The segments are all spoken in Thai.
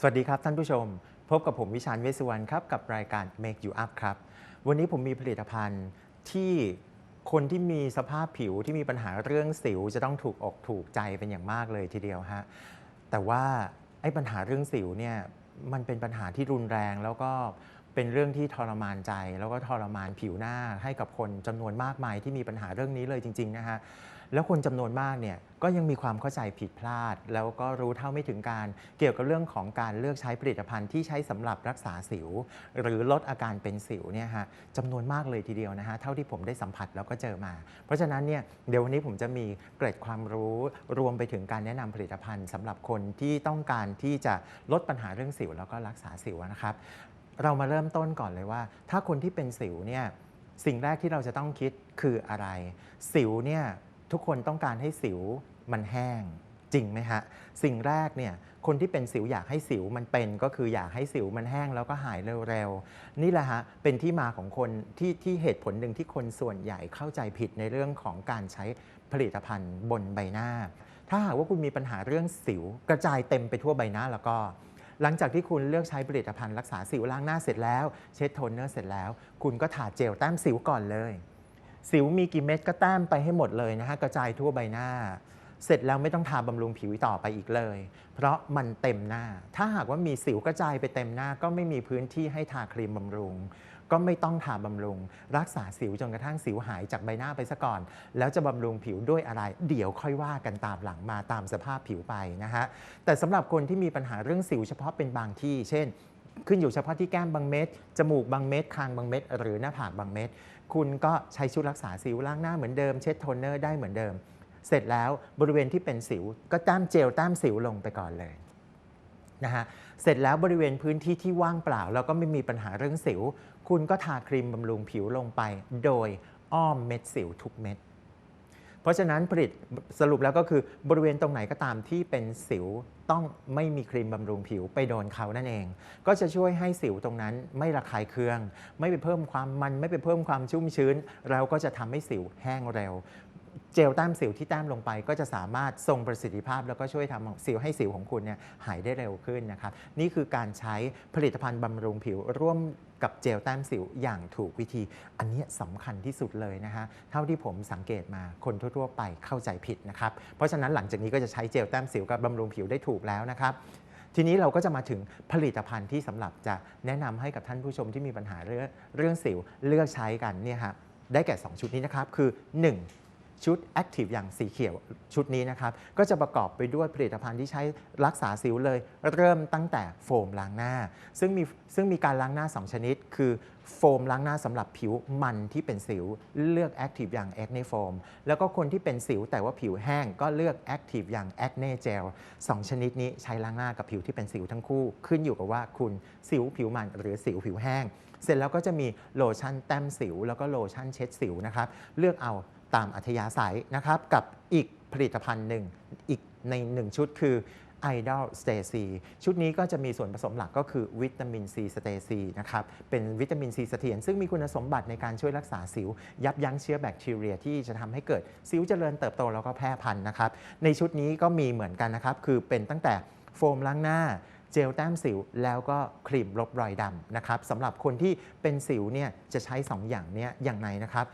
สวัสดีครับท่านผู้ชม พบกับผมวิชาญเวสุวรรณครับ กับรายการ Make You Up ครับ วันนี้ผมมีผลิตภัณฑ์ที่คนที่มีสภาพผิวที่มีปัญหาเรื่องสิว จะต้องถูกอกถูกใจเป็นอย่างมากเลยทีเดียวฮะแต่ว่าไอ้ปัญหาเรื่องสิวเนี่ยมันเป็นปัญหาที่รุนแรงแล้วก็ เป็นเรื่องที่ทรมานใจ แล้วก็ทรมานผิวหน้าให้กับคนจำนวนมากมายที่มีปัญหาเรื่องนี้เลยจริง ๆ นะฮะแล้วคนจำนวนมากเนี่ยก็ยังมีความเข้าใจผิดพลาด แล้วก็รู้เท่าไม่ถึงการ เกี่ยวกับเรื่องของการเลือกใช้ผลิตภัณฑ์ที่ใช้สำหรับรักษาสิว หรือลดอาการเป็นสิวเนี่ยฮะจำนวนมากเลยทีเดียวนะฮะเท่าที่ผมได้สัมผัสแล้วก็เจอมา เพราะฉะนั้นเนี่ยเดี๋ยววันนี้ผมจะมีเกร็ดความรู้รวมไปถึงการแนะนำผลิตภัณฑ์สำหรับคนที่ต้องการที่จะลดปัญหาเรื่องสิว แล้วก็รักษาสิวนะครับ เรามาเริ่มต้นก่อนเลยว่า ถ้าคนที่เป็นสิวเนี่ยสิ่งแรกที่เราจะต้องคิดคืออะไร สิวเนี่ยทุกคนต้องการให้สิวมันแห้งจริงไหมฮะสิ่งแรกเนี่ยคนที่เป็นสิวอยากให้สิวมันเป็นก็คืออยากให้สิวมันแห้งแล้วก็หายเร็วๆนี่แหละฮะเป็นที่มาของคนที่ที่เหตุผลหนึ่งที่คนส่วนใหญ่เข้าใจผิดในเรื่องของการใช้ผลิตภัณฑ์บนใบหน้า ถ้าหากว่าคุณมีปัญหาเรื่องสิวกระจายเต็มไปทั่วใบหน้าแล้วก็ หลังจากที่คุณเลือกใช้ผลิตภัณฑ์รักษาสิวล้างหน้าเสร็จแล้ว เช็ดโทนเนอร์เสร็จแล้ว คุณก็ทาเจลแต้มสิวก่อนเลย สิวมีกี่เม็ดก็แต้มไปให้หมดเลยนะฮะกระจายทั่วใบหน้า เสร็จแล้วไม่ต้องทาบำรุงผิวต่อไปอีกเลย เพราะมันเต็มหน้า ถ้าหากว่ามีสิวกระจายไปเต็มหน้าก็ไม่มีพื้นที่ให้ทาครีมบำรุง ก็ไม่ต้องทาบำรุง รักษาสิวจนกระทั่งสิวหายจากใบหน้าไปซะก่อน แล้วจะบำรุงผิวด้วยอะไร เดี๋ยวค่อยว่ากันตามหลังมาตามสภาพผิวไปนะฮะแต่สำหรับคนที่มีปัญหาเรื่องสิวเฉพาะเป็นบางที่ เช่น ขึ้นอยู่เฉพาะที่แก้มบางเม็ดจมูกบางเม็ดคางบางเม็ดหรือหน้าผากบางเม็ดคุณก็ใช้ชุดรักษาสิวล้างหน้าเหมือนเดิมเช็ดโทนเนอร์ได้เหมือนเดิม เสร็จแล้วบริเวณที่เป็นสิว ก็แต้มเจลแต้มสิวลงไปก่อนเลย นะฮะเสร็จแล้วบริเวณพื้นที่ที่ว่างเปล่า แล้วก็ไม่มีปัญหาเรื่องสิว คุณก็ทาครีมบำรุงผิวลงไป โดยอ้อมเม็ดสิวทุกเม็ดเพราะฉะนั้นผลิตสรุปแล้วก็คือบริเวณตรงไหนก็ตามที่เป็นสิวต้องไม่มีครีมบำรุงผิวไปโดนเขานั่นเอง ก็จะช่วยให้สิวตรงนั้นไม่ระคายเคือง ไม่ไปเพิ่มความมันไม่ไปเพิ่มความชุ่มชื้น เราก็จะทำให้สิวแห้งเร็ว เจลแต้มสิวที่แต้มลงไปก็จะสามารถทรงประสิทธิภาพ แล้วก็ช่วยทำสิวให้สิวของคุณเนี่ยหายได้เร็วขึ้นนะครับ นี่คือการใช้ผลิตภัณฑ์บำรุงผิวร่วมกับเจลแต้มสิวอย่างถูกวิธี อันนี้สำคัญที่สุดเลยนะฮะ เท่าที่ผมสังเกตมาคนทั่วๆ ไปเข้าใจผิดนะครับ เพราะฉะนั้นหลังจากนี้ก็จะใช้เจลแต้มสิวกับบำรุงผิวได้ถูกแล้วนะครับทีนี้เราก็จะมาถึงผลิตภัณฑ์ที่สำหรับจะแนะนำให้กับท่านผู้ชมที่มีปัญหาเรื่องเรื่องสิวเลือกใช้กันเนี่ยฮะได้แก่ 2 ชุดนี้นะครับคือ 1 ชุด Active อย่างสีเขียวชุดนี้นะครับ ก็จะประกอบไปด้วยผลิตภัณฑ์ที่ใช้รักษาสิวเลย เริ่มตั้งแต่โฟมล้างหน้า ซึ่งมีซึ่งมีการล้างหน้า 2 ชนิด คือโฟมล้างหน้าสำหรับผิวมันที่เป็นสิว เลือก Active อย่าง Acne Foam แล้วก็คนที่เป็นสิวแต่ว่าผิวแห้งก็เลือก Active อย่าง Acne Gel สองชนิดนี้ใช้ล้างหน้ากับผิวที่เป็นสิวทั้งคู่ ขึ้นอยู่กับว่าคุณสิวผิวมันหรือสิวผิวแห้ง เสร็จแล้วก็จะมีโลชั่นแต้มสิว แล้วก็โลชั่นเช็ดสิวนะครับเลือกเอา ตามอัธยาศัยนะครับ กับอีกผลิตภัณฑ์หนึ่งอีกใน1ชุดคือ Idol Stacy ชุดนี้ก็จะมีส่วนผสมหลักก็คือวิตามินซีสเตซีนะครับ เป็นวิตามินซีเสถียรซึ่งมีคุณสมบัติในการช่วยรักษาสิว ยับยั้งเชื้อแบคทีเรียที่จะทำให้เกิดสิวเจริญเติบโตแล้วก็แพร่พันธุ์นะครับ ในชุดนี้ก็มีเหมือนกันนะครับ คือเป็นตั้งแต่โฟมล้างหน้าเจลแต้มสิวแล้วก็ครีมลบรอยดำนะครับสำหรับคนที่เป็นสิวเนี่ยจะใช้ 2 อย่างเนี้ยอย่างไรนะครับ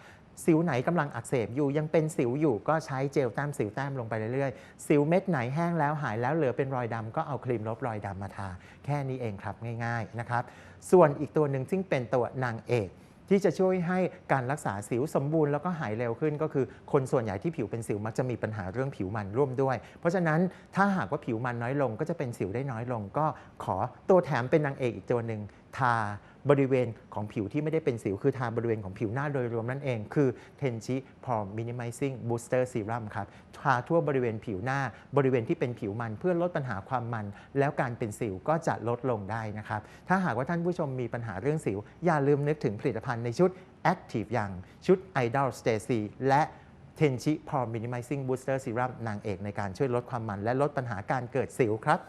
สิวไหนกำลังอักเสบอยู่ยังเป็นสิวอยู่ก็ใช้เจลแต้มสิวแต้มลงไปเรื่อยๆ สิวเม็ดไหนแห้งแล้วหายแล้วเหลือเป็นรอยดำก็เอาครีมลบรอยดำมาทา แค่นี้เองครับง่ายๆนะครับ ส่วนอีกตัวหนึ่งซึ่งเป็นตัวนางเอกที่จะช่วยให้การรักษาสิวสมบูรณ์แล้วก็หายเร็วขึ้นก็คือคนส่วนใหญ่ที่ผิวเป็นสิวมักจะมีปัญหาเรื่องผิวมันร่วมด้วย เพราะฉะนั้นถ้าหากว่าผิวมันน้อยลงก็จะเป็นสิวได้น้อยลง ก็ขอตัวแถมเป็นนางเอกอีกตัวหนึ่งทา บริเวณของผิวที่ไม่ได้เป็นสิวคือทาบริเวณของผิวหน้าโดยรวมนั่นเอง คือ Tenchi Pore Minimizing Booster Serum ครับทาทั่วบริเวณผิวหน้าบริเวณที่เป็นผิวมันเพื่อลดปัญหาความมัน แล้วการเป็นสิวก็จะลดลงได้นะครับ ถ้าหากว่าท่านผู้ชมมีปัญหาเรื่องสิว อย่าลืมนึกถึงผลิตภัณฑ์ในชุด Active อย่างชุด Idol Stacy และ Tenchi Pore Minimizing Booster Serum นางเอกในการช่วยลดความมัน และลดปัญหาการเกิดสิวครับ